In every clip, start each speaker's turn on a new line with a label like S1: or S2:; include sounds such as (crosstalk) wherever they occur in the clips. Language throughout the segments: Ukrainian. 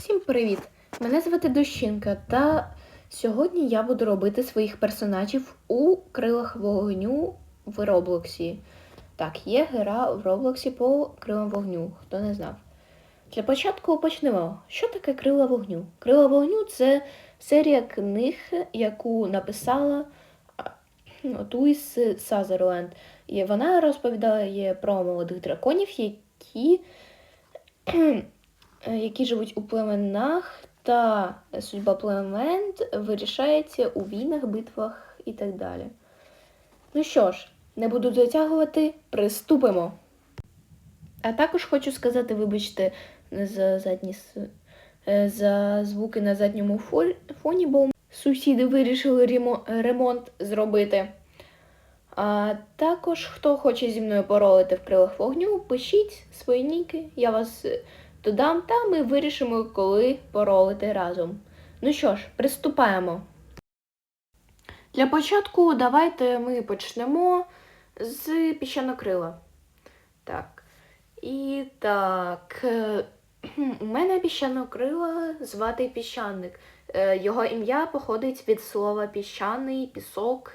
S1: Всім привіт! Мене звати Дощинка, та сьогодні я буду робити своїх персонажів у крилах вогню в Роблоксі. Так, є гра в Роблоксі по крилам вогню, хто не знав. Для початку почнемо. Що таке крила вогню? Крила вогню це серія книг, яку написала Туїс Сазерленд. І вона розповідає про молодих драконів, які які живуть у племенах, та судьба племен вирішається у війнах, битвах і так далі. Ну що ж, не буду затягувати, приступимо. А також хочу сказати, вибачте, за задні е, за звуки на задньому фоні, бо сусіди вирішили ремонт зробити. А також, хто хоче зі мною поролити в крилах вогню, пишіть свої ніки, я вас е, додам, та ми вирішимо, коли поролити разом. Ну що ж, приступаємо. Для початку давайте ми почнемо з піщанокрила. Так. І так. е, У мене піщанокрила звати піщаник. Е, Його ім'я походить від слова піщаний, пісок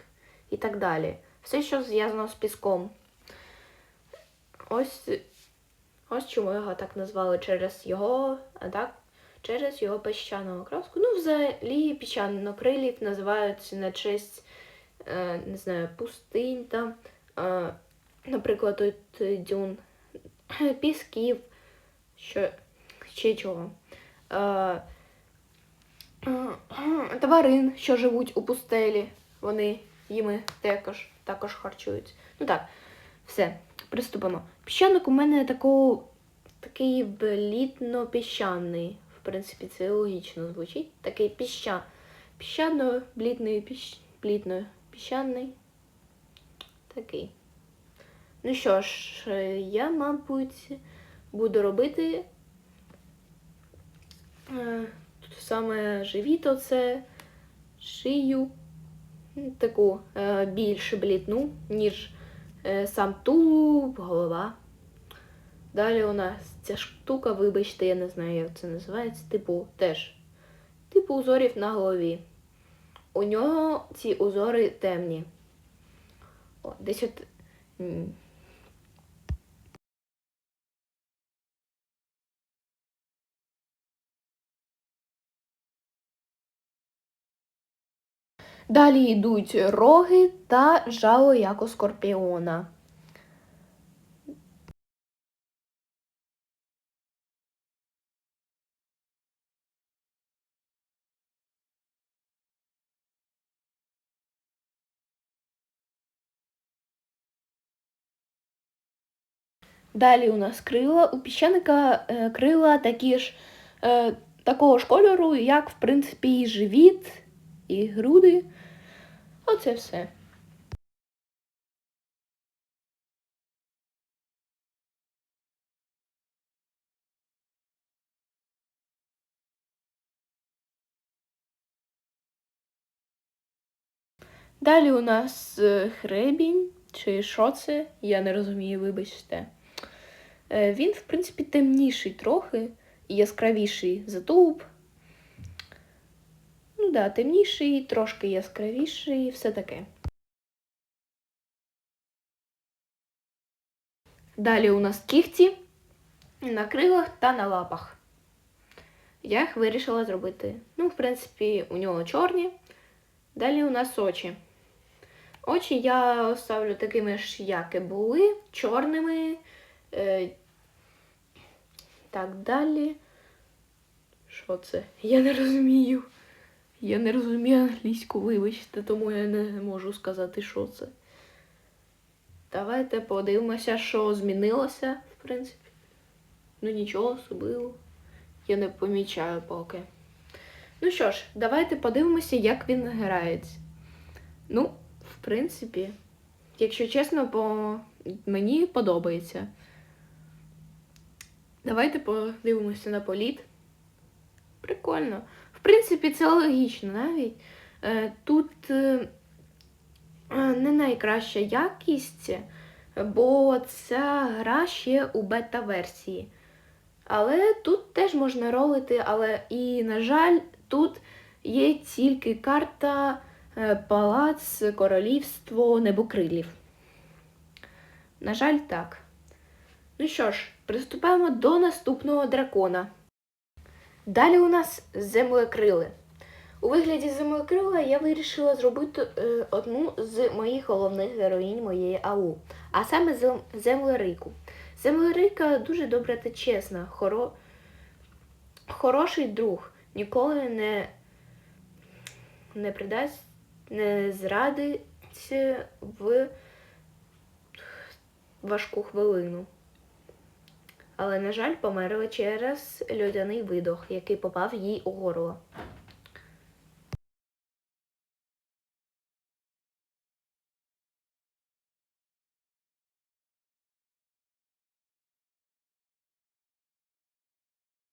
S1: і так далі. Все, що зв'язано з піском. Ось, ось чому його так назвали через його, а так, через його піщану окраску. Ну, взагалі піщанокрилів називають на честь, е, не знаю, пустинь там, е, наприклад, тут дюн, (clears throat) пісків, що, ще чого. Е, е, тварин, що живуть у пустелі, вони їми також, також харчуються. Ну так, все, приступимо. Піщаник у мене тако, такий блідно-піщаний. В принципі, це логічно звучить. Такий піща. Піщано-блідний, піщ... блідно піщаний. Такий. Ну що ж, я, мабуть, буду робити е, тут саме живіт оце, шию, таку е, більш блідну, ніж сам тулуб, голова. Далі у нас ця штука, вибачте, я не знаю, як це називається, типу теж. Типу узорів на голові. У нього ці узори темні. О, десь от. Далі йдуть роги та жало як у скорпіона. Далі у нас крила. У піщаника е, крила такі ж е, такого ж кольору, як, в принципі, і живіт, і груди. Оце все. Далі у нас е, хребінь, чи що це, я не розумію, вибачте. Е, Він, в принципі, темніший трохи і яскравіший за тулуб. Ну да, темніший, трошки яскравіший, все таке. Далі у нас кігті на крилах та на лапах. Я їх вирішила зробити. Ну, в принципі, у нього чорні. Далі у нас очі. Очі я ставлю такими ж, як і були, чорними. Е, так, далі. Що це? Я не розумію. Я не розумію англійську, вибачте, тому я не можу сказати, що це. Давайте подивимося, що змінилося, в принципі. Ну нічого особливого. Я не помічаю поки. Ну що ж, давайте подивимося, як він грається. Ну, в принципі, якщо чесно, по мені подобається. Давайте подивимося на політ. Прикольно. Принципі, це логічно навіть. Е, Тут е, е, не найкраща якість, бо ця гра ще у бета-версії. Але тут теж можна ролити, але і, на жаль, тут є тільки карта Палац, Королівство Небокрилів. На жаль, так. Ну що ж, приступаємо до наступного дракона. Далі у нас землекрили. У вигляді землекрила я вирішила зробити е, одну з моїх головних героїнь моєї АУ, а саме зем- землерику. Землерика дуже добра та чесна, хоро... хороший друг, ніколи не, не придасть, не зрадить в важку хвилину. Але, на жаль, померла через льодяний видох, який попав їй у горло.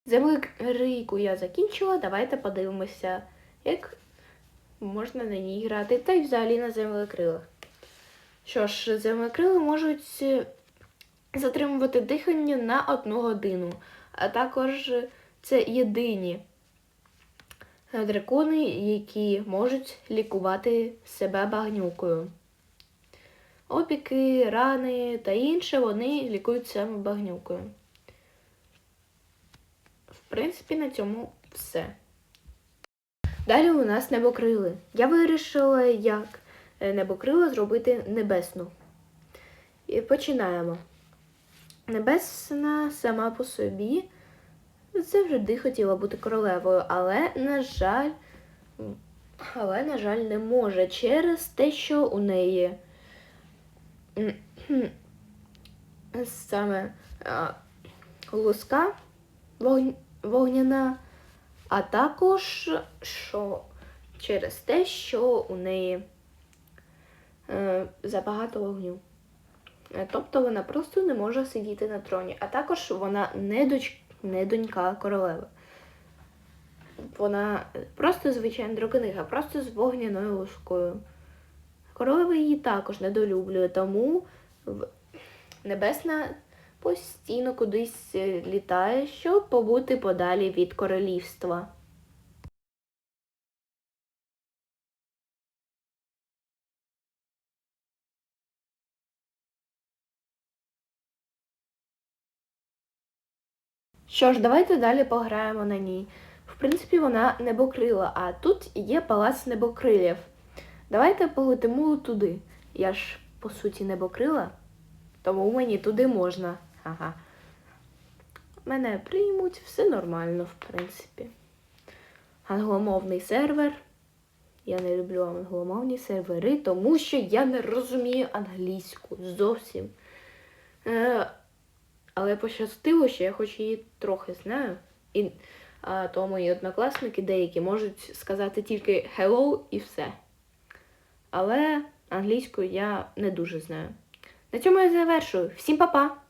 S1: Землерийку я закінчила. Давайте подивимося, як можна на ній грати, та й взагалі на землекрилах. Що ж, землекрили можуть затримувати дихання на одну годину, а також це єдині дракони, які можуть лікувати себе багнюкою. Опіки, рани та інше вони лікують саме багнюкою. В принципі, на цьому все. Далі у нас небокрили. Я вирішила, як небокрила зробити небесну. І починаємо. Небесна сама по собі завжди хотіла бути королевою, але, на жаль, але, на жаль, не може через те, що у неї саме луска вогняна, а також що через те, що у неї е, забагато вогню. Е, Тобто вона просто не може сидіти на троні, а також вона не, доч... не донька королеви. Вона просто звичайна драконига, просто з вогняною лускою. Королева її також недолюблює, тому небесна постійно кудись е, літає, щоб побути подалі від королівства. Що ж, давайте далі пограємо на ній. В принципі, вона небокрила, а тут є палац небокрилів. Давайте полетимо туди. Я ж, по суті, небокрила, тому мені туди можна. Ага. Мене приймуть, все нормально, в принципі. Англомовний сервер. Я не люблю англомовні сервери, тому що я не розумію англійську зовсім. Е, але пощастило, що я хоч її трохи знаю. І а, то мої однокласники деякі можуть сказати тільки hello і все. Але англійську я не дуже знаю. На цьому я завершую. Всім па-па!